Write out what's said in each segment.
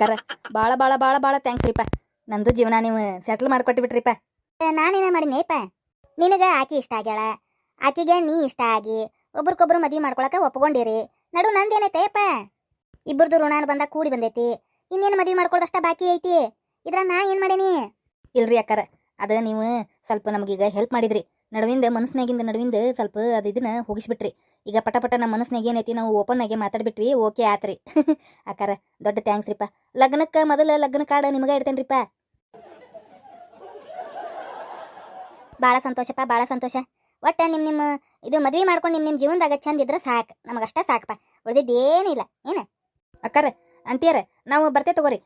ಕರ. ಭಾಳ ಭಾಳ ಭಾಳ ಭಾಳ ಥ್ಯಾಂಕ್ಸ್ ರೀಪ ನಂದು ಜೀವನ ನೀವು ಸೆಟ್ಲ್ ಮಾಡಿಕೊಟ್ಬಿಟ್ರಿಪ್ಪ ನಾನೇನ ಮಾಡಿನೇಪ ನಿನಗ ಆಕಿ ಇಷ್ಟ ಆಗ್ಯಾಳ. ಆಕಿಗೆ ನೀ ಇಷ್ಟ ಆಗಿ ಒಬ್ರಿಗೊಬ್ರು ಮದುವೆ ಮಾಡ್ಕೊಳಕ ಒಪ್ಕೊಂಡಿರಿ. ನಡು ನಂದೇನೈತೆಪ್ಪ ಇಬ್ಬರದು ಋಣ ಬಂದ ಕೂಡಿ ಬಂದೈತಿ. ಇನ್ನೇನು ಮದುವೆ ಮಾಡ್ಕೊಳ್ದಷ್ಟ ಬಾಕಿ ಐತಿ. ಇದ್ರ ನಾ ಏನ್ ಮಾಡೇನಿ? ಇಲ್ರಿ ಅಕ್ಕಾರ. ಅದು ನೀವು ಸ್ವಲ್ಪ ನಮಗೀಗ ಹೆಲ್ಪ್ ಮಾಡಿದ್ರಿ. ನಡುವಿಂದ ಮನಸ್ಸಿನಾಗಿಂದ ನಡುವಿಂದ ಸ್ವಲ್ಪ ಅದು ಇದನ್ನ ಹೋಗಿಸ್ಬಿಟ್ರಿ. ಈಗ ಪಟ ಪಟ ನಮ್ಮ ಮನಸ್ಸಿನಾಗ ಏನೈತಿ ನಾವು ಓಪನ್ ಆಗಿ ಮಾತಾಡ್ಬಿಟ್ವಿ ಓಕೆ ಆತ್ರಿ. ಆಕಾರ ದೊಡ್ಡ ಥ್ಯಾಂಕ್ಸ್ ರೀಪ್ಪ ಲಗ್ನಕ್ಕೆ ಮೊದಲ ಲಗ್ನ ಕಾರ್ಡ್ ನಿಮಗೆ ಇಡ್ತೇನ್ರಿಪ್ಪ ಭಾಳ ಸಂತೋಷಪ್ಪ ಭಾಳ ಸಂತೋಷ. ಒಟ್ಟು ನಿಮ್ಮ ನಿಮ್ಮ ಇದು ಮದುವೆ ಮಾಡ್ಕೊಂಡು ನಿಮ್ಮ ನಿಮ್ಮ ಜೀವನದಾಗ ಚಂದ ಇದ್ರೆ ಸಾಕು. ನಮಗಷ್ಟೇ ಸಾಕಪ್ಪ ಉಳಿದಿದ್ದೇನಿಲ್ಲ ಏನ? ಅಕ್ಕಾರ, ಅಂಟಿಯರ, ನಾವು ಬರ್ತೇ ತಗೋರಿ.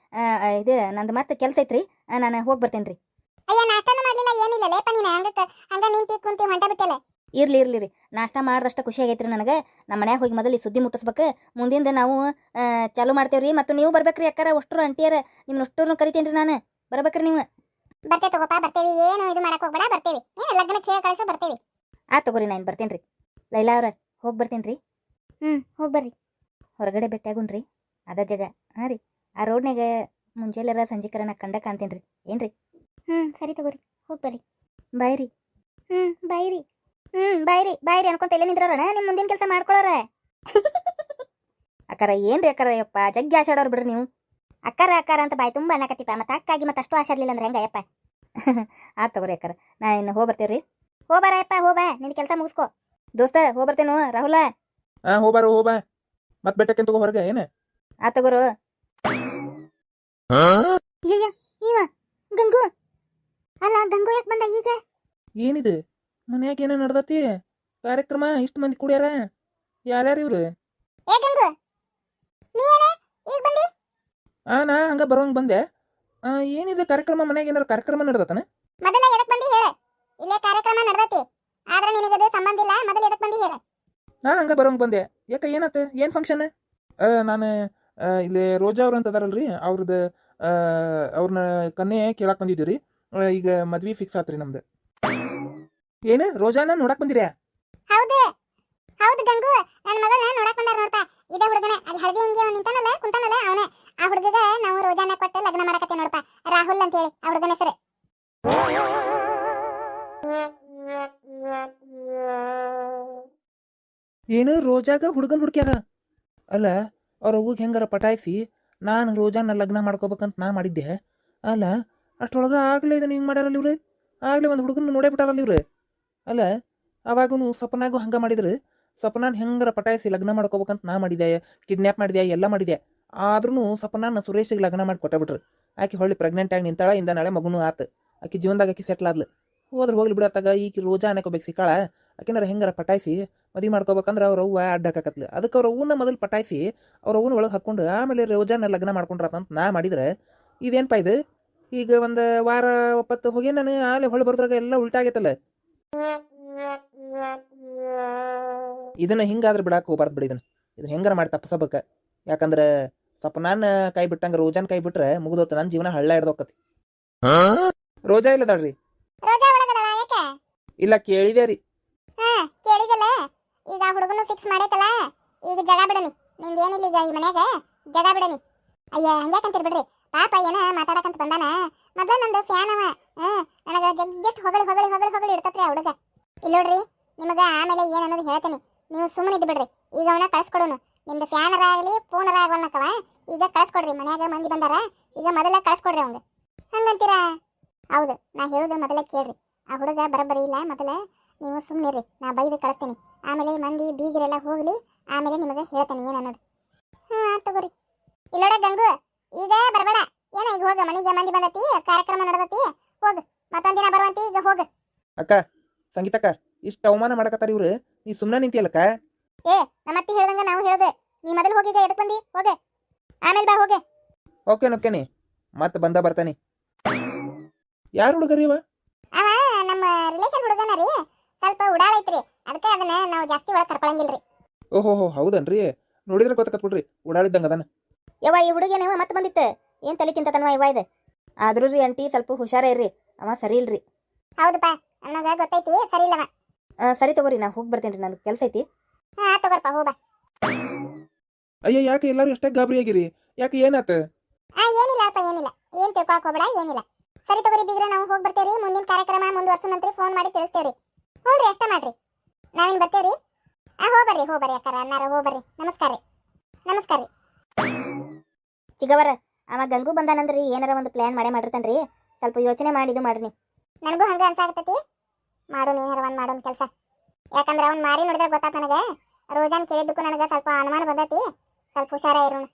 ಇದು ನಂದು ಮತ್ತೆ ಕೆಲಸ ಐತ್ರಿ. ನಾನು ಹೋಗಿ ಬರ್ತೇನೆ ರೀ ಅಯ್ಯ, ನಾಷ್ಟಾನು ಮಾಡಲಿಲ್ಲ, ಏನಿಲ್ಲ. ಲೇಪ ನೀನು ಹಂಗಕ್ಕ. ಹಂಗ ಪೀಕ್ ಕುಂತಿ ಹೊಂಟ ಬಿಟ್ಟಲ್ಲ ಇರ್ಲಿ ಇರ್ಲಿ ರೀ. ನಾಷ್ಟ ಮಾಡಿದಷ್ಟು ಖುಷಿ ಆಗೈತ್ರಿ ನನಗೆ. ನಮ್ಮ ಮನ್ಯಾಗ ಹೋಗಿ ಮೊದಲು ಈ ಸುದ್ದಿ ಮುಟ್ಟಿಸ್ಬೇಕು. ಮುಂದಿಂದ ನಾವು ಆ, ಮಾಡ್ತೇವೆ ಮಾಡ್ತೇವ್ರಿ ಮತ್ತು ನೀವು ಬರ್ಬೇಕ್ರಿ ಅಕ್ಕಾರ ಅಷ್ಟ್ರು ಅಂಟಿಯರ. ನಿಮ್ನ ಅಷ್ಟೂರ್ನು ರೀ ನಾನು. ಬರ್ಬೇಕ್ರಿ ನೀವು. ಬರ್ತೇ ತಗೋಪ ಬರ್ತೇವಿ. ಏನು ಇದು ಮಾಡಕ್ ಹೋಗ್ಬೇಡ ಬರ್ತೇವಿ. ಏನು ಲಗ್ನಕ್ಕೆ ಹೇಳಿ ಕಳಿಸ ಬರ್ತೇವಿ. ಆ ತಗೋರಿ ನಾನು ಬರ್ತೇನ್ರಿ. ಲೈಲಾ ಅವ್ರ ಹೋಗಿ ಬರ್ತೇನ್ರಿ. ಹ್ಮ್ ಹೋಗಿ ಬರ್ರಿ. ಹೊರಗಡೆ ಭೇಟಿಯಾಗುಣ್ರಿ. ಅದ ಜಾಗ. ಹಾಂ ರೀ. ಆ ರೋಡ್ನಾಗ ಮುಂಜಾನೆರ ಸಂಜೆಕರ ನಾ ಕಂಡ ಕಾಣ್ತೇನೆ ರೀ ಏನು ರೀ ಹ್ಮ್ ಸರಿ ತಗೋರಿ. ಹೋಗಿ ಬರ್ರಿ. ಬಾಯ್ ರೀ. ಹ್ಮ್ ಬಾಯ್ರಿ. ಹ್ಮ್ ಬಾಯ್ರಿ ಬಾಯ್ರಿ ಅನ್ಕೊಂತ ಎಲ್ಲ ನಿಂದ್ರವ್ರಣ? ನಿಮ್ಮ ಮುಂದಿನ ಕೆಲಸ ಮಾಡ್ಕೊಳೋರ. ಅಕ್ಕಾರ ಏನ್ರಿ ಅಕ್ಕಾರ ಯಪ್ಪ ಜಗ್ಗಿ ಆಶಾಡೋರು ಬಿಡ್ರಿ ನೀವು. ಅಕ್ಕಾರ ಅಕ್ಕಾರ ಅಂತ ಬಾಯ್ ತುಂಬಾ ಅನ್ನಕತ್ತಿಪ್ಪ ಮತ್ತೆ ಅಕ್ಕಾಗಿ ಮತ್ತೆ ಅಷ್ಟು ಆಶಾಡ್ಲಿಲ್ಲ ಅಂದ್ರೆ ಹೆಂಗಯ್ಯಪ್ಪ ಆ ತಗೋರಿ ಅಕ್ಕಾರ ನಾ ಇನ್ನು ಹೋಗಿ ಯಪ್ಪ ಹೋಗ ಬಾ ನಿನ್ ಕೆಲಸ ಮುಗಿಸ್ಕೋ. ದೋಸ್ತ ಹೋಗಿ ಬರ್ತೇನು ರಾಹುಲ? ಹಾ ಹೋಗ್ಬಾರ ಹೋಗ್ಬಾ. ಮತ್ ಬೆಟ್ಟಕ್ಕೆ ತಗೋ ಹೊರಗೆ ಏನ? ಆ ತಗೋರು. ಅಯ್ಯಯ್ಯ ಇವ ಗಂಗು. ಅಲ್ಲ ಗಂಗು ಯಾಕೆ ಬಂದ ಈಗ? ಏನಿದು? ಮನ್ಯಾಗ ಏನ ನಡ್ದತಿ? ಕಾರ್ಯಕ್ರಮ ಇಷ್ಟು ಮಂದಿ ಕುಡಿಯಾರ? ಯಾರ್ಯಾರು ಇವ್ರು? ಆ ನಾ ಹಂಗ ಬರೋಂಗ್ ಬಂದೆ. ಏನಿದೆ ಕಾರ್ಯಕ್ರಮ? ಮನ್ಯಾಗ ಏನಾರ ಕಾರ್ಯಕ್ರಮ ನಡ್ದತನ? ಮೊದಲ ಎದಕ್ ಬಂದಿ ಹೇಳ. ಇಲ್ಲೇ ಕಾರ್ಯಕ್ರಮ ನಡ್ದತಿ. ಆದ್ರೆ ನಿನಗದು ಸಂಬಂಧ ಇಲ್ಲ. ಮೊದಲ ಎದಕ್ ಬಂದಿ ಹೇಳ. ನಾ ಹಂಗ ಬರೋಂಗ್ ಬಂದೆ. ಯಾಕ ಏನಾತ ಏನ್ ಫಂಕ್ಷನ್ ನಾನು ಇಲ್ಲಿ ರೋಜಾ ಅವ್ರ ಅಂತ ಅದಾರಲ್ರಿ. ಅವ್ರದ್ದು ಅವ್ರನ್ನ ಕನ್ಯೆ ಕೇಳಾಕ್ ಬಂದಿದ್ದೀರಿ ಆ, ಈಗ ಮದ್ವಿ ಫಿಕ್ಸ್ ಆತ್ರಿ ನಮ್ದು. ಏನು? ರೋಜಾನ ನೋಡಕ್ ಬಂದಿರ ಹೌದು. ಹೌದು ಗಂಗು. ನನ್ನ ಮಗಳನ್ನ ನೋಡಕ್ ಬಂದಾರ ನೋಡ್ಪ ಇದ ಹುಡುಗನ. ಅಲ್ಲಿ ಹಳದಿ ಅಂಗಿ ಅವ್ನು ನಿಂತಾನಲ್ಲ ಕುಂತಾನಲ್ಲ ಅವನೇ. ಆ ಹುಡುಗಗ ನಾವು ರೋಜಾನ ಕೊಟ್ಟು ಲಗ್ನ ಮಾಡಕತ್ತೆ ನೋಡಪ್ಪ ರಾಹುಲ್ ಅಂತ ಹೇಳಿ ಆ ಹುಡುಗನ ಹೆಸರು. ಏನು? ರೋಜಾಗ ಹುಡುಗನ್ ಹುಡುಕ್ಯಾರ ಅಲ್ಲ ಅವ್ರ ಅವ್ವಗ್ ಹೆಂಗಾರ ಪಟಾಯಿಸಿ ನಾನು ರೋಜಾನ ಲಗ್ನ ಮಾಡ್ಕೋಬೇಕಂತ ನಾ ಮಾಡಿದ್ದೆ. ಅಲ್ಲ ಅಷ್ಟೊಳಗ ಆಗ್ಲೇ ಇದನ್ನ ಹಿಂಗೆ ಮಾಡ್ಯಾರಲ್ಲ ಇವ್ರು? ಆಗ್ಲೇ ಒಂದು ಹುಡುಗನ ನೋಡೇ ಬಿಟ್ಟಾರಲ್ಲ ಇವ್ರು? ಅಲ್ಲ ಅವಾಗೂ ಸಪನಾಗೂ ಹಂಗ ಮಾಡಿದ್ರು. ಸಪನಾನ ಹೆಂಗಾರ ಪಟಾಯಿಸಿ ಲಗ್ನ ಮಾಡ್ಕೋಬೇಕಂತ ನಾ ಮಾಡಿದೆ ಕಿಡ್ನ್ಯಾಪ್ ಮಾಡಿದೆ, ಎಲ್ಲ ಮಾಡಿದೆ. ಆದ್ರೂ ಸಪನಾನ ಸುರೇಶಿಗೆ ಲಗ್ನ ಮಾಡಿ ಕೊಟ್ಟ ಬಿಟ್ರು ಆಕೆ ಹೊಳ್ಳಿ ಪ್ರೆಗ್ನೆಂಟ್ ಆಗಿ ನಿಂತಾಳ, ಇಂದ ನಾಳೆ ಮಗುನೂ ಆತು. ಆಕೆ ಜೀವನದಾಗ ಆಕೆ ಸೆಟ್ಲ್ ಆದ್ಲು. ಹೋದ್ರೆ, ಹೋಗ್ಲಿ ಬಿಡತ್ತಾಗ ಈಗ ರೋಜಾ ಅನ್ನಕೋಬೇಕು ಸಿಕ್ಕಾಳ. ಆಕೆನಾರ ಹೆಂಗಾರ ಪಟಾಯಿಸಿ ಮದುವೆ ಮಾಡ್ಕೋಬೇಕಂದ್ರೆ ಅವ್ರ ಅವ್ವ ಅಡ್ಡಾಕತ್ಲು. ಅದಕ್ಕೆ ಅವ್ರ ಅವ್ವನ ಮೊದಲು ಪಟಾಯಿಸಿ ಅವ್ರ ಅವ್ವನ ಒಳಗೆ ಹಾಕೊಂಡು ಆಮೇಲೆ ರೋಜಾನ ಲಗ್ನ ಮಾಡ್ಕೊಂಡ್ರತಂತ ನಾ ಮಾಡಿದ್ರೆ. ಇದೇನಪ್ಪ ಇದು? ಈಗ ಒಂದು ವಾರ ಒಪ್ಪತ್ತು ಹೋಗಿ ನಾನು, ಆಲೆ ಹೊಳೆ ಬರ್ದ್ರಾಗ ಎಲ್ಲ ಉಲ್ಟಾ ಆಗೈತಲ್ಲ. ಇದನ್ನ ಹಿಂಗಾದ್ರೆ ಬಿಡಾಕ ಹೋಗ್ಬಾರ್ದು ಬಿಡಿ ಇದನ್ನ. ಇದನ್ನ ಹೆಂಗಾರ ಮಾಡಿ ತಪ್ಪಸಬೇಕ? ಯಾಕಂದ್ರೆ ಸ್ವಲ್ಪ ನಾನು ಕೈ ಬಿಟ್ಟಂಗ ರೋಜಾನ್ ಕೈ ಬಿಟ್ರೆ ಮುಗ್ದೋತ ನನ್ನ ಜೀವನ ಹಳ್ಳ ಹಿಡ್ದೋಕತಿ ರೋಜಾ ಇಲ್ಲದಾಳ್ರಿ ಇಲ್ಲ ಕೇಳಿದೆ ರೀ. ಹಾ ಕೇಳಿದಲ್ಲ. ಈಗ ಹುಡುಗನು ಫಿಕ್ಸ್ ಮಾಡೈತಲ್ಲ ಈಗ ಜಗ ಬಿಡನಿ. ನಿಂದ ಏನಿಲ್ಲ ಈಗ ಈ ಮನ್ಯಾಗ? ಜಗ ಬಿಡನಿ. ಅಯ್ಯ ಹಂಗ್ಯಾಕಂತೀರಿ ಬಿಡ್ರಿ? ಪಾಪ ಏನ ಮಾತಾಡಕಂತ ಬಂದಾನ. ಮೊದ್ಲ ನಂದು ಫ್ಯಾನ್ ಅವ. ನನಗ ಜಗ್ಗೆಷ್ಟು ಹೊಗಳಿ ಹೊಗಳಿ ಹೊಗಳಿ ಹೊಗಳಿ ಇಡ್ತತ್ರಿ ಆ ಹುಡುಗ. ಇಲ್ಲ ನೋಡ್ರಿ, ನಿಮಗ ಆಮೇಲೆ ಏನು ಅನ್ನೋದು ಹೇಳ್ತೀನಿ. ನೀವು ಸುಮ್ಮನೆ ಇದ್ದು ಬಿಡ್ರಿ. ಈಗ ಅವನ ಕಳ್ಸ್ಕೊಡೋನು. ನಿಮ್ದು ಫ್ಯಾನರ ಆಗಲಿ ಫೋನರ ಆಗವಲ್ನಕವ. ಈಗ ಕಳ್ಸ್ಕೊಡ್ರಿ, ಮನ್ಯಾಗ ಮಂದಿ ಬಂದಾರ. ಈಗ ಮೊದಲ ಕಳ್ಸ್ಕೊಡ್ರಿ ಅವಂಗ. ಹಂಗಂತೀರಾ? ಹೌದು, ನಾ ಹೇಳುದು ಮೊದಲೇ ಕೇಳ್ರಿ. ಆ ಹುಡುಗ ಬರಬರಿ ಇಲ್ಲ ಮೊದಲ. ನೀವು ಸುಮ್ಮನಿರಿ ನಾ ಬೈದು ಕಳಿಸ್ತೀನಿ. ಆಮೇಲೆ ಮಂದಿ ಬೀಗರೆಲ್ಲ ಹೋಗ್ಲಿ, ಆಮೇಲೆ ನಿಮಗೆ ಹೇಳ್ತೇನೆ ಏನು ಅನ್ನೋದು. ಹ್ಞೂ ಆಯ್ತು ತಗೋರಿ. ಇಲ್ಲೋಡ ಗಂಗು, ಈಗ ಬರಬೇಡ. ಏನ ಈಗ ಹೋಗ ಮನೆಗೆ ಮಂದಿ ಬಂದತಿ ಕಾರ್ಯಕ್ರಮ ನಡೆದತಿ ಹೋಗ. ಮತ್ತೊಂದಿನ ಬರುವಂತಿ ಈಗ ಹೋಗ. ಅಕ್ಕ ಸಂಗೀತಕ್ಕ ಇಷ್ಟ ಅವಮಾನ ಮಾಡಕತ್ತಾರ ಇವ್ರು. ನೀ ಸುಮ್ಮನೆ ನಿಂತಿಯಲ್ಲಕ್ಕ? ಏ ನಮ್ಮತ್ತಿ ಹೇಳ್ದಂಗ ನಾವು ಹೇಳ್ದೆ. ನೀ ಮೊದಲು ಹೋಗಿ ಈಗ ಎದಕ್ ಬಂದಿ? ಹೋಗೆ. ಆಮೇಲೆ ಬಾ ಹೋಗೆ. ಓಕೆ ನೊಕ್ಕೇನಿ. ಮತ್ತೆ ಬಂದ ಬರ್ತಾನೆ. ಯಾರು ಹುಡುಗರಿ ಇವ? ಅವ ನಮ್ಮ ರಿಲೇಷನ್ ಹುಡುಗನ ರೀ. ಸ್ವಲ್ಪ ಉಡಾಳ ಐತ್ರಿ. ಅದಕ್ಕೆ ಅದನ್ನ ನಾವು ಜಾಸ್ತಿ ಒಳಗೆ ಕರ್ಕೊಳಂಗಿಲ್ರಿ. ಓಹೋ ಹೌದನ್ರಿ? ನೋಡಿದ್ರೆ ಗೊತ್ತಾಕತ್ ಬಿಡ್ರಿ. ಉಡಾಳಿದ್ದಂಗ ಅದನ್ನ ಯವ್ವ ಈ ಹುಡುಗನೇ ಮತ್ತೆ ಬಂದಿತ್ತು. ಏನು ತಲೆ ತಿಂತತನವ ಇವ ಇದು? ಆದ್ರೂ ರೀ ಅಂಟಿ ಸ್ವಲ್ಪ ಹುಷಾರ ಇರ್ರಿ. ಅವ ಸರಿ ಇಲ್ರಿ. ಹೌದಪ್ಪ ನನಗ ಗೊತ್ತೈತಿ ಸರಿ ಇಲ್ಲವ. ಆ, ಸರಿ ತಗೋರಿ ನಾ ಹೋಗಿ ಬರ್ತೇನೆ ರೀ ನಂದು ಕೆಲಸ ಐತಿ. ಹಾ ತಗೋರ್ಪ ಹೋಗ ಅಯ್ಯ ಯಾಕೆ ಎಲ್ಲರೂ ಎಷ್ಟೇ ಗಾಬರಿ ಆಗಿರಿ? ಯಾಕೆ ಏನಾತ? ಆ ಏನಿಲ್ಲ ಅಪ್ಪ ಏನಿಲ್ಲ. ಏನ್ ತಿಳ್ಕೊಳಕ್ ಹೋಗ್ಬೇಡ ಏನಿಲ್ಲ. ಸರಿ ತಗೋರಿ ಬೀಗ್ರ ನಾವು ಹೋಗಿ ಬರ್ತೇವ್ರಿ. ಮುಂದಿನ ಕಾರ್ಯಕ್ರಮ ಮುಂದುವರ್ಸೋಣಂತ್ರಿ ಫೋನ್ ಮಾಡಿ ತಿಳಿಸ್ತೇವ್ರಿ. ಹ್ಞೂ ರೀ ಅಷ್ಟೇ ಮಾಡ್ರಿ. ನಾವಿನ್ ಬರ್ತೇವ್ರಿ? ಆ ಹೋಗ್ಬರ್ರಿ ಹೋಗ್ಬರ್ರಿ ಅಕ್ಕಾರ ಅನ್ನಾರ ಹೋಗ್ಬರ್ರಿ ನಮಸ್ಕಾರ ರೀ. ನಮಸ್ಕಾರ ರೀ. ಚಿಗವರ ಅವ ಗಂಗು ಬಂದಾನಂದ್ರಿ, ಏನಾರ ಒಂದು ಪ್ಲಾನ್ ಮಾಡೇ ಮಾಡಿರ್ತಾನ್ರಿ. ಸ್ವಲ್ಪ ಯೋಚನೆ ಮಾಡಿ ಇದು ಮಾಡ್ರಿ ನನಗೂ ಹಂಗ ಅನ್ಸಾಕತ್ತೈತಿ. ಮಾಡೋಣ ಏನಾರ ಒಂದು ಮಾಡೋಣ ಕೆಲಸ. ಯಾಕಂದ್ರೆ ಅವ್ನು ಮಾರಿ ನೋಡಿದ್ರೆ ಗೊತ್ತಾತ ನನಗೆ. ರೋಜಾನ್ ಕೇಳಿದ್ದಕ್ಕೂ ನನಗೆ ಸ್ವಲ್ಪ ಅನುಮಾನ ಬಂದೈತಿ. ಸ್ವಲ್ಪ ಹುಷಾರ ಇರೋಣ